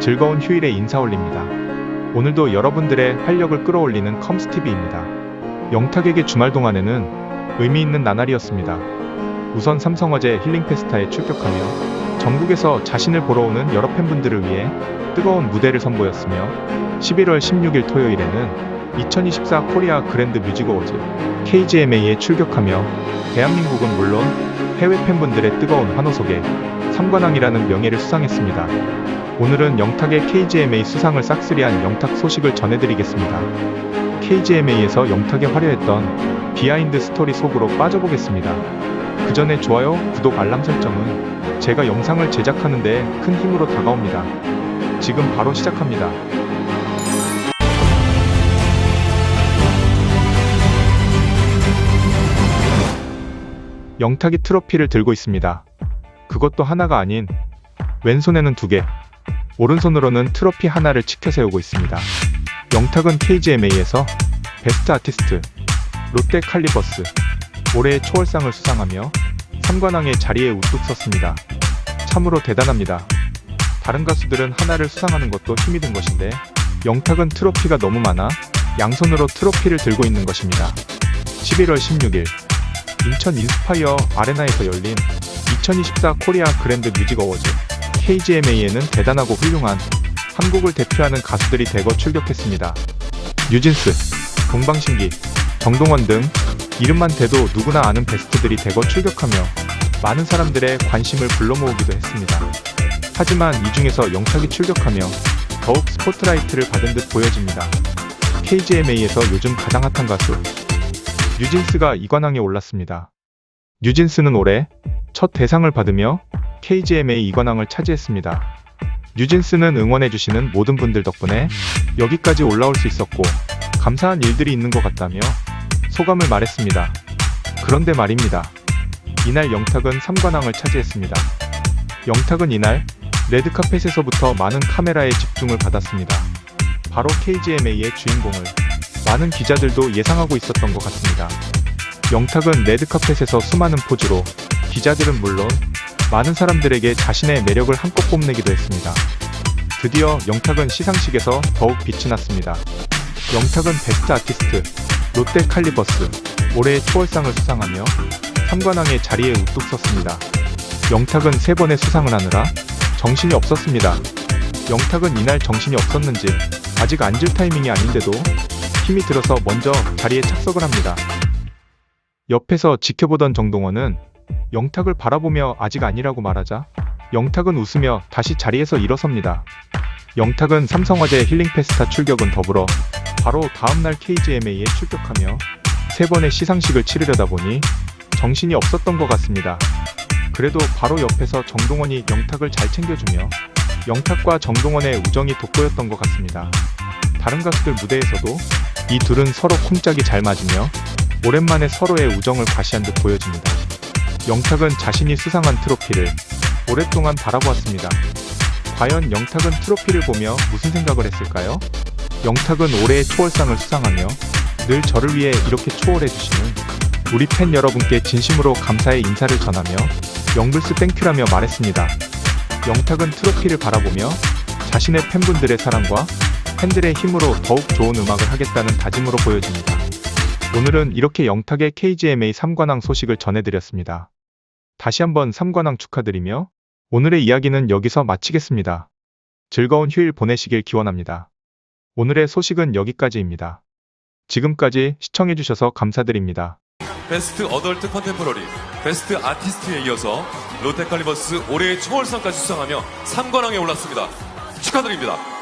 즐거운 휴일에 인사 올립니다. 오늘도 여러분들의 활력을 끌어올리는 컴스티비입니다. 영탁에게 주말 동안에는 의미 있는 나날이었습니다. 우선 삼성화재 힐링 페스타에 출격하며 전국에서 자신을 보러 오는 여러 팬분들을 위해 뜨거운 무대를 선보였으며 11월 16일 토요일에는 2024 코리아 그랜드 뮤직 어워즈 KGMA에 출격하며 대한민국은 물론 해외 팬분들의 뜨거운 환호 속에 삼관왕이라는 명예를 수상했습니다. 오늘은 영탁의 KGMA 수상을 싹쓸이한 영탁 소식을 전해드리겠습니다. KGMA에서 영탁의 화려했던 비하인드 스토리 속으로 빠져보겠습니다. 그 전에 좋아요, 구독, 알람 설정은 제가 영상을 제작하는데 큰 힘으로 다가옵니다. 지금 바로 시작합니다. 영탁이 트로피를 들고 있습니다. 그것도 하나가 아닌 왼손에는 두 개, 오른손으로는 트로피 하나를 치켜 세우고 있습니다. 영탁은 KGMA에서 베스트 아티스트, 롯데 칼리버스, 올해의 초월상을 수상하며 삼관왕의 자리에 우뚝 섰습니다. 참으로 대단합니다. 다른 가수들은 하나를 수상하는 것도 힘이 든 것인데 영탁은 트로피가 너무 많아 양손으로 트로피를 들고 있는 것입니다. 11월 16일 인천 인스파이어 아레나에서 열린 2024 코리아 그랜드 뮤직 어워즈 KGMA에는 대단하고 훌륭한 한국을 대표하는 가수들이 대거 출격했습니다. 뉴진스, 동방신기, 정동원 등 이름만 대도 누구나 아는 베스트들이 대거 출격하며 많은 사람들의 관심을 불러 모으기도 했습니다. 하지만 이 중에서 영탁이 출격하며 더욱 스포트라이트를 받은 듯 보여집니다. KGMA에서 요즘 가장 핫한 가수 뉴진스가 이관왕에 올랐습니다. 뉴진스는 올해 첫 대상을 받으며 KGMA 이관왕을 차지했습니다. 뉴진스는 응원해주시는 모든 분들 덕분에 여기까지 올라올 수 있었고 감사한 일들이 있는 것 같다며 소감을 말했습니다. 그런데 말입니다. 이날 영탁은 3관왕을 차지했습니다. 영탁은 이날 레드카펫에서부터 많은 카메라의 집중을 받았습니다. 바로 KGMA의 주인공을 많은 기자들도 예상하고 있었던 것 같습니다. 영탁은 레드카펫에서 수많은 포즈로 기자들은 물론 많은 사람들에게 자신의 매력을 한껏 뽐내기도 했습니다. 드디어 영탁은 시상식에서 더욱 빛이 났습니다. 영탁은 베스트 아티스트, 롯데 칼리버스, 올해의 초월상을 수상하며 3관왕의 자리에 우뚝 섰습니다. 영탁은 세 번의 수상을 하느라 정신이 없었습니다. 영탁은 이날 정신이 없었는지 아직 앉을 타이밍이 아닌데도 힘이 들어서 먼저 자리에 착석을 합니다. 옆에서 지켜보던 정동원은 영탁을 바라보며 아직 아니라고 말하자 영탁은 웃으며 다시 자리에서 일어섭니다. 영탁은 삼성화재 힐링 페스타 출격은 더불어 바로 다음날 KGMA에 출격하며 세 번의 시상식을 치르려다 보니 정신이 없었던 것 같습니다. 그래도 바로 옆에서 정동원이 영탁을 잘 챙겨주며 영탁과 정동원의 우정이 돋보였던 것 같습니다. 다른 가수들 무대에서도 이 둘은 서로 쿵짝이 잘 맞으며 오랜만에 서로의 우정을 과시한 듯 보여집니다. 영탁은 자신이 수상한 트로피를 오랫동안 바라보았습니다. 과연 영탁은 트로피를 보며 무슨 생각을 했을까요? 영탁은 올해의 초월상을 수상하며 늘 저를 위해 이렇게 초월해주시는 우리 팬 여러분께 진심으로 감사의 인사를 전하며 영글스 땡큐라며 말했습니다. 영탁은 트로피를 바라보며 자신의 팬분들의 사랑과 팬들의 힘으로 더욱 좋은 음악을 하겠다는 다짐으로 보여집니다. 오늘은 이렇게 영탁의 KGMA 3관왕 소식을 전해드렸습니다. 다시 한번 3관왕 축하드리며 오늘의 이야기는 여기서 마치겠습니다. 즐거운 휴일 보내시길 기원합니다. 오늘의 소식은 여기까지입니다. 지금까지 시청해주셔서 감사드립니다. 베스트 어덜트 컨템포러리, 베스트 아티스트에 이어서 롯데칼리버스 올해의 초월상까지 수상하며 3관왕에 올랐습니다. 축하드립니다.